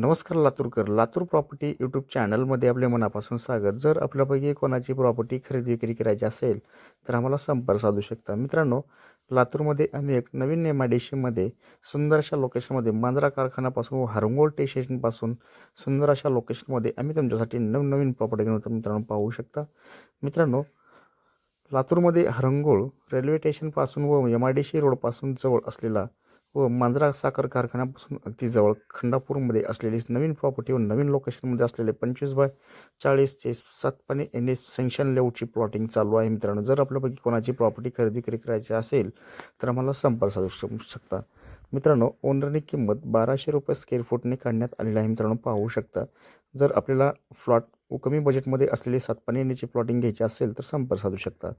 नमस्कार Laturkar. Latur property YouTube चॅनलमध्ये आपले मनापासून स्वागत. जर आपल्यापैकी कोणाची प्रॉपर्टी खरेदी विक्री करायची असेल तर आम्हाला संपर्क साधू शकता. मित्रांनो लातूरमध्ये आम्ही एक नवीन एम आय डी सीमध्ये सुंदर अशा लोकेशनमध्ये मांजरा कारखान्यापासून व हरंगोळ टे स्टेशनपासून सुंदर अशा लोकेशनमध्ये आम्ही तुमच्यासाठी नवनवीन प्रॉपर्टी घेऊन मित्रांनो पाहू शकता. मित्रांनो लातूरमध्ये हरंगोळ रेल्वे स्टेशनपासून व एम आय डी सी रोडपासून जवळ असलेला व मांजरा साखर कारखान्यापासून अगदी जवळ खंडापूरमध्ये असलेली नवीन प्रॉपर्टी व नवीन लोकेशनमध्ये असलेले पंचवीस बाय चाळीसचे सातपणे एन एस सेंशन लेआउटची प्लॉटिंग चालू आहे. मित्रांनो जर आपल्यापैकी कोणाची प्रॉपर्टी खरेदी विक्री करायची असेल तर आम्हाला संपर्क साधू शकता. मित्रांनो ओनरने किंमत बाराशे रुपये स्क्वेअर फूटने काढण्यात आलेली आहे. मित्रांनो पाहू शकता. जर आपल्याला फ्लॉट व कमी बजेटमध्ये असलेले सातपाने एनची प्लॉटिंग घ्यायची असेल तर संपर्क साधू शकता.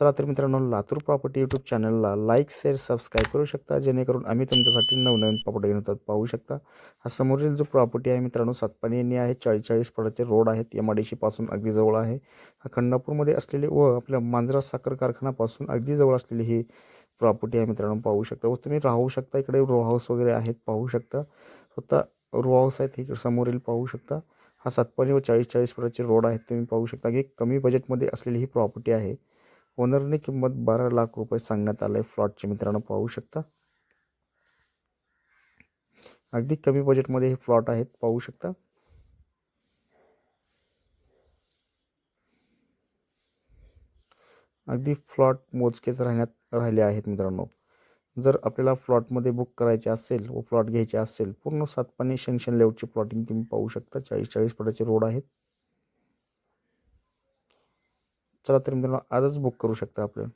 चला तर मित्रांनो लातूर प्रॉपर्टी यूट्यूब चॅनलला लाईक शेअर सबस्क्राईब करू शकता. जेणेकरून आम्ही तुमच्यासाठी नवनवीन प्रॉपर्टी घेऊन येतात पाहू शकता. हा समोरील जो प्रॉपर्टी आहे मित्रांनो सातपाणी यांनी आहे चाळीस चाळीस फळाचे रोड आहेत एम आयपासून अगदी जवळ आहे. हा खंडापूरमध्ये असलेले व आपल्या मांजरा साखर कारखान्यापासून अगदी जवळ असलेली ही प्रॉपर्टी आहे मित्रांनो पाहू शकता. व तुम्ही राहू शकता इकडे रो हाऊस वगैरे आहेत पाहू शकता. स्वतः रो हाऊस आहेत इकडे समोरील पाहू शकता. हा सातपाणी व चाळीस चाळीस फुटाचे रोड आहेत तुम्ही पाहू शकता की कमी बजेटमध्ये असलेली ही प्रॉपर्टी आहे. ओनरने किंमत बारा लाख रुपये सांगण्यात आलं आहे फ्लॉटचे मित्रांनो. पाहू शकता. अगदी कमी बजेटमध्ये हे फ्लॉट आहेत. पाहू शकता. अगदी फ्लॉट मोजकेच राहण्यात राहिले आहेत मित्रांनो. जर आपल्याला फ्लॉटमध्ये बुक करायचे असेल व प्लॉट घ्यायचे असेल पूर्ण सातपाणी शेंशन लेआउटची प्लॉटिंग तुम्ही पाहू शकता. चाळीस चाळीस फुटाचे रोड आहेत. चला तर मित्रांनो आजच बुक करू शकता आपल्याला.